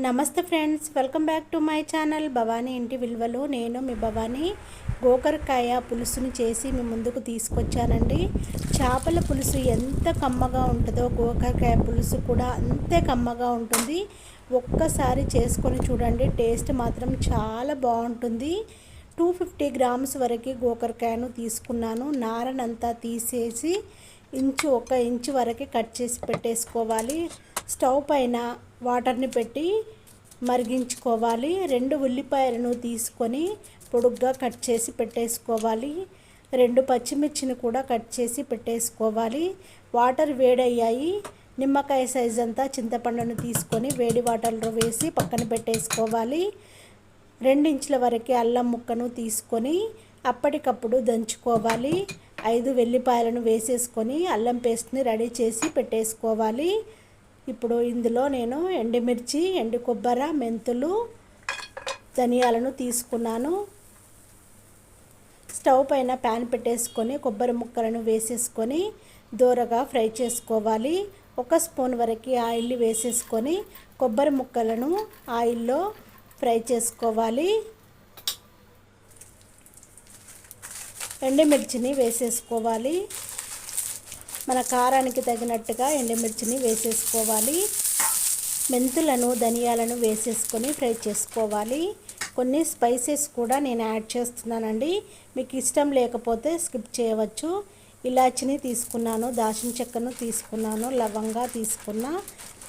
నమస్తే friends welcome back to my channel. Bhavani ఇంటి విలువలు నేను మీ భవానీ. గోకరకాయ పులుసుని చేసి మీ ముందుకు తీసుకొచ్చానండి. చేపల పులుసు ఎంత కమ్మగా ఉంటుందో గోకరకాయ పులుసు కూడా అంతే కమ్మగా ఉంటుంది. ఒక్కసారి చేసుకొని చూడండి టేస్ట్ మాత్రం చాలా బాగుంటుంది. టూ ఫిఫ్టీ గ్రామ్స్ వరకు గోకరకాయను తీసుకున్నాను. నారనంతా తీసేసి ఇంచు ఒక ఇంచు వరకు కట్ చేసి పెట్టేసుకోవాలి. స్టవ్ పైన వాటర్ని పెట్టి మరిగించుకోవాలి. రెండు ఉల్లిపాయలను తీసుకొని పొడుగ్గా కట్ చేసి పెట్టేసుకోవాలి. రెండు పచ్చిమిర్చిని కూడా కట్ చేసి పెట్టేసుకోవాలి. వాటర్ వేడయ్యాయి. నిమ్మకాయ సైజ్ అంతా చింతపండును తీసుకొని వేడి వాటర్లో వేసి పక్కన పెట్టేసుకోవాలి. రెండించుల వరకు అల్లం ముక్కను తీసుకొని అప్పటికప్పుడు దంచుకోవాలి. ఐదు వెల్లిపాయలను వేసేసుకొని అల్లం పేస్ట్ని రెడీ చేసి పెట్టేసుకోవాలి. ఇప్పుడు ఇందులో నేను ఎండుమిర్చి ఎండు కొబ్బరి మెంతులు ధనియాలను తీసుకున్నాను. స్టవ్ పైన ప్యాన్ పెట్టేసుకొని కొబ్బరి ముక్కలను వేసేసుకొని దూరగా ఫ్రై చేసుకోవాలి. ఒక స్పూన్ వరకు ఆయిల్ వేసేసుకొని కొబ్బరి ముక్కలను ఆయిల్లో ఫ్రై చేసుకోవాలి. ఎండుమిర్చిని వేసేసుకోవాలి. మన కారానికి తగినట్టుగా ఎండుమిర్చిని వేసేసుకోవాలి. మెంతులను ధనియాలను వేసేసుకొని ఫ్రై చేసుకోవాలి. కొన్ని స్పైసెస్ కూడా నేను యాడ్ చేస్తున్నానండి. మీకు ఇష్టం లేకపోతే స్కిప్ చేయవచ్చు. ఇలాచిని తీసుకున్నాను దాచిన చెక్కను తీసుకున్నాను లవంగా తీసుకున్న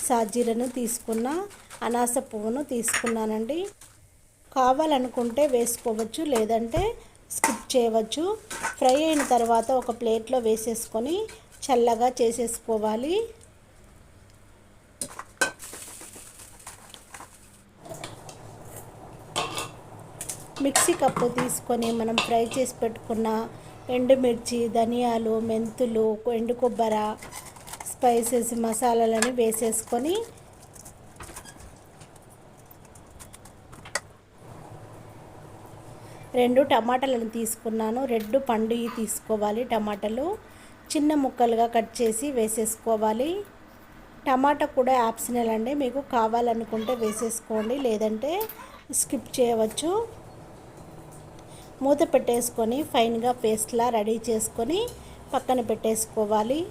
సాజీరను తీసుకున్న అనాస పువ్వును తీసుకున్నానండి. కావాలనుకుంటే వేసుకోవచ్చు లేదంటే స్కిప్ చేయవచ్చు. ఫ్రై అయిన తర్వాత ఒక ప్లేట్లో వేసేసుకొని చల్లగా చేసేసుకోవాలి. మిక్సీ కప్పు తీసుకొని మనం ఫ్రై చేసి పెట్టుకున్న ఎండుమిర్చి ధనియాలు మెంతులు ఎండు కొబ్బర స్పైసెస్ మసాలాలని వేసేసుకొని రెండు టమాటాలను తీసుకున్నాను. రెడ్ పండు తీసుకోవాలి టమాటాలు. చిన్న ముక్కలుగా కట్ చేసి వేసేసుకోవాలి. టమాటా కూడా ఆప్షనల్ అండి. మీకు కావాలనుకుంటే వేసేసుకోండి. లేదంటే స్కిప్ చేయవచ్చు. మూత పెట్టేసుకొని ఫైన్గా పేస్ట్లా రెడీ చేసుకొని పక్కన పెట్టేసుకోవాలి.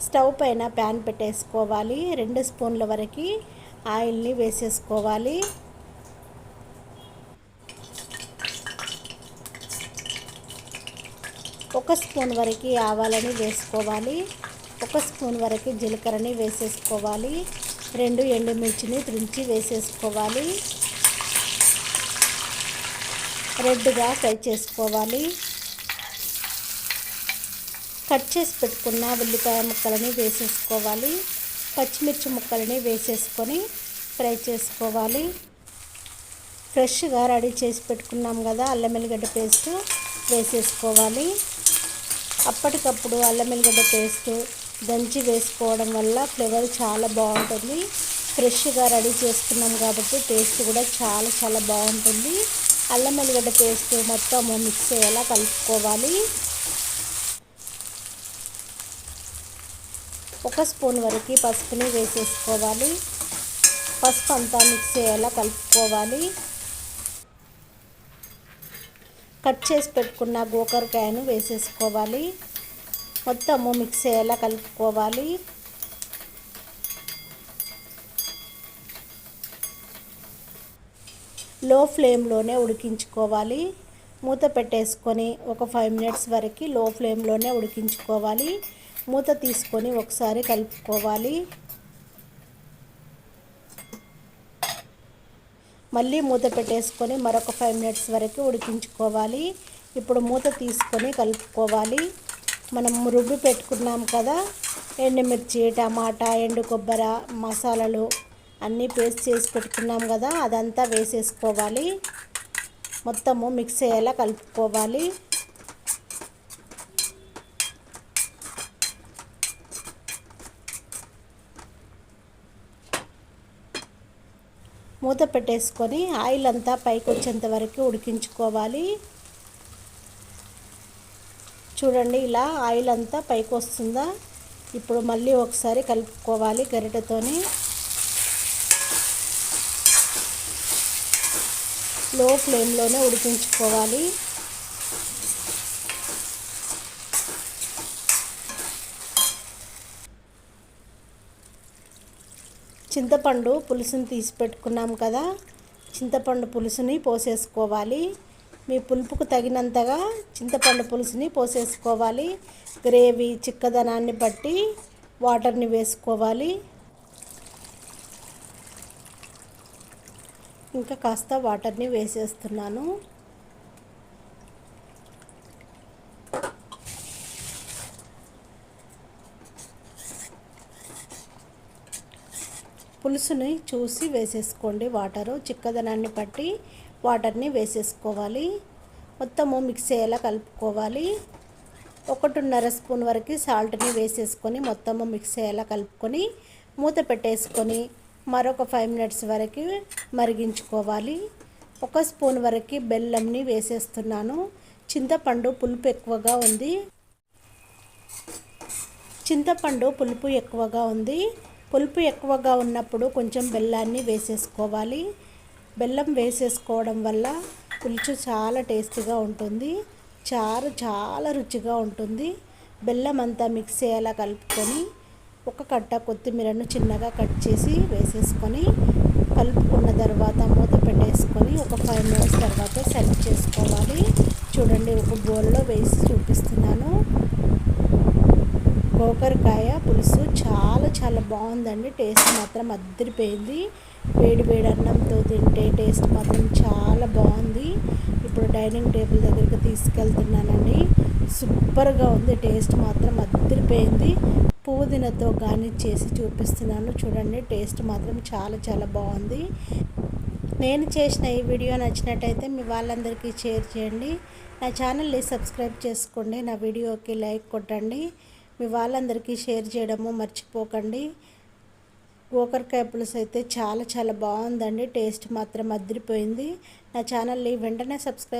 స్టవ్ పైన ప్యాన్ పెట్టేసుకోవాలి. రెండు స్పూన్ల వరకు ఆయిల్ని వేసేసుకోవాలి. ఒక స్పూన్ వరకు ఆవాలని వేసుకోవాలి. ఒక స్పూన్ వరకు జీలకర్రని వేసేసుకోవాలి. రెండు ఎండుమిర్చిని తుంచి వేసేసుకోవాలి. రెడ్గా ఫ్రై చేసుకోవాలి. కట్ చేసి పెట్టుకున్న ఉల్లిపాయ ముక్కలని వేసేసుకోవాలి. పచ్చిమిర్చి ముక్కలని వేసేసుకొని ఫ్రై చేసుకోవాలి. ఫ్రెష్గా రెడీ చేసి పెట్టుకున్నాం కదా అల్లం ఎల్లిగడ్డ పేస్ట్ వేసేసుకోవాలి. అప్పటికప్పుడు అల్లం ఎల్లిగడ్డ పేస్ట్ దంచి వేసుకోవడం వల్ల ఫ్లేవర్ చాలా బాగుంటుంది. ఫ్రెష్గా రెడీ చేసుకున్నాం కాబట్టి టేస్ట్ కూడా చాలా చాలా బాగుంటుంది. అల్లం ఎల్లిగడ్డ పేస్ట్ మొత్తం మిక్స్ అయ్యేలా కలుపుకోవాలి. ఒక స్పూన్ వరకు పసుపుని వేసేసుకోవాలి. పసుపు అంతా మిక్స్ అయ్యేలా కలుపుకోవాలి. కట్ చేసి పెట్టుకున్న గోకరకాయను వేసేసుకోవాలి. మొత్తము మిక్స్ అయ్యేలా కలుపుకోవాలి. లో ఫ్లేమ్లోనే ఉడికించుకోవాలి. మూత పెట్టేసుకొని ఒక ఫైవ్ మినిట్స్ వరకు లో ఫ్లేమ్లోనే ఉడికించుకోవాలి. మూత తీసుకొని ఒకసారి కలుపుకోవాలి. మళ్ళీ మూత పెట్టేసుకొని మరొక ఫైవ్ మినిట్స్ వరకు ఉడికించుకోవాలి. ఇప్పుడు మూత తీసుకొని కలుపుకోవాలి. మనం రుబ్బి పెట్టుకున్నాం కదా ఎండుమిర్చి టమాటా ఎండు కొబ్బరి మసాలాలు అన్నీ పేస్ట్ చేసి పెట్టుకున్నాం కదా అదంతా వేసేసుకోవాలి. మొత్తము మిక్స్ అయ్యేలా కలుపుకోవాలి. మూత పెట్టేసుకొని ఆయిల్ అంతా పైకి వచ్చేంత వరకు ఉడికించుకోవాలి. చూడండి ఇలా ఆయిల్ అంతా పైకి వస్తుందా? ఇప్పుడు మళ్ళీ ఒకసారి కలుపుకోవాలి గరిటెతోని. లో ఫ్లేమ్లోనే ఉడికించుకోవాలి. చింతపండు పులుసుని తీసి పెట్టుకున్నాం కదా. చింతపండు పులుసుని పోసేసుకోవాలి. మీ పులుపుకు తగినంతగా చింతపండు పులుసుని పోసేసుకోవాలి. గ్రేవీ చిక్కదనాన్ని బట్టి వాటర్ని వేసుకోవాలి. ఇంకా కాస్త వాటర్ని వేసేస్తున్నాను. పులుసుని చూసి వేసేసుకోండి. వాటరు చిక్కదనాన్ని పట్టి వాటర్ని వేసేసుకోవాలి. మొత్తము మిక్స్ అయ్యేలా కలుపుకోవాలి. ఒకటిన్నర స్పూన్ వరకు సాల్ట్ని వేసేసుకొని మొత్తము మిక్స్ అయ్యేలా కలుపుకొని మూత పెట్టేసుకొని మరొక ఫైవ్ మినిట్స్ వరకు మరిగించుకోవాలి. ఒక స్పూన్ వరకు బెల్లంని వేసేస్తున్నాను. చింతపండు పులుపు ఎక్కువగా ఉంది. చింతపండు పులుపు ఎక్కువగా ఉంది. పులుపు ఎక్కువగా ఉన్నప్పుడు కొంచెం బెల్లాన్ని వేసేసుకోవాలి. బెల్లం వేసేసుకోవడం వల్ల పులుసు చాలా టేస్టీగా ఉంటుంది. చారు చాలా రుచిగా ఉంటుంది. బెల్లం అంతా మిక్స్ అయ్యేలా కలుపుకొని ఒక కట్ట కొత్తిమీరను చిన్నగా కట్ చేసి వేసేసుకొని కలుపుకున్న తర్వాత మూత పెట్టేసుకొని ఒక ఫైవ్ మినిట్స్ తర్వాత సర్వ్ చేసుకోవాలి. చూడండి ఒక బౌల్లో వేసి చూపిస్తున్నాను. కొబ్బరికాయ పులుసు చాలా చాలా బాగుందండి. టేస్ట్ మాత్రం అద్దరిపోయింది. వేడి వేడి అన్నంతో తింటే టేస్ట్ మాత్రం చాలా బాగుంది. ఇప్పుడు డైనింగ్ టేబుల్ దగ్గరికి తీసుకెళ్తున్నానండి. సూపర్గా ఉంది. టేస్ట్ మాత్రం అద్దరిపోయింది. పుదీనతో గార్నిష్ చేసి చూపిస్తున్నాను. చూడండి టేస్ట్ మాత్రం చాలా చాలా బాగుంది. నేను చేసిన ఈ వీడియో నచ్చినట్టయితే మీ వాళ్ళందరికీ షేర్ చేయండి. నా ఛానల్ని సబ్స్క్రైబ్ చేసుకోండి. నా వీడియోకి లైక్ కొట్టండి. మీ వాళ్ళందరికీ షేర్ చేయడము మర్చిపోకండి. గోకరకాయ పులుసు అయితే చాలా చాలా బాగుందండి. టేస్ట్ మాత్రం అదిరిపోయింది నా ఛానల్ని వెంటనే సబ్స్క్రైబ్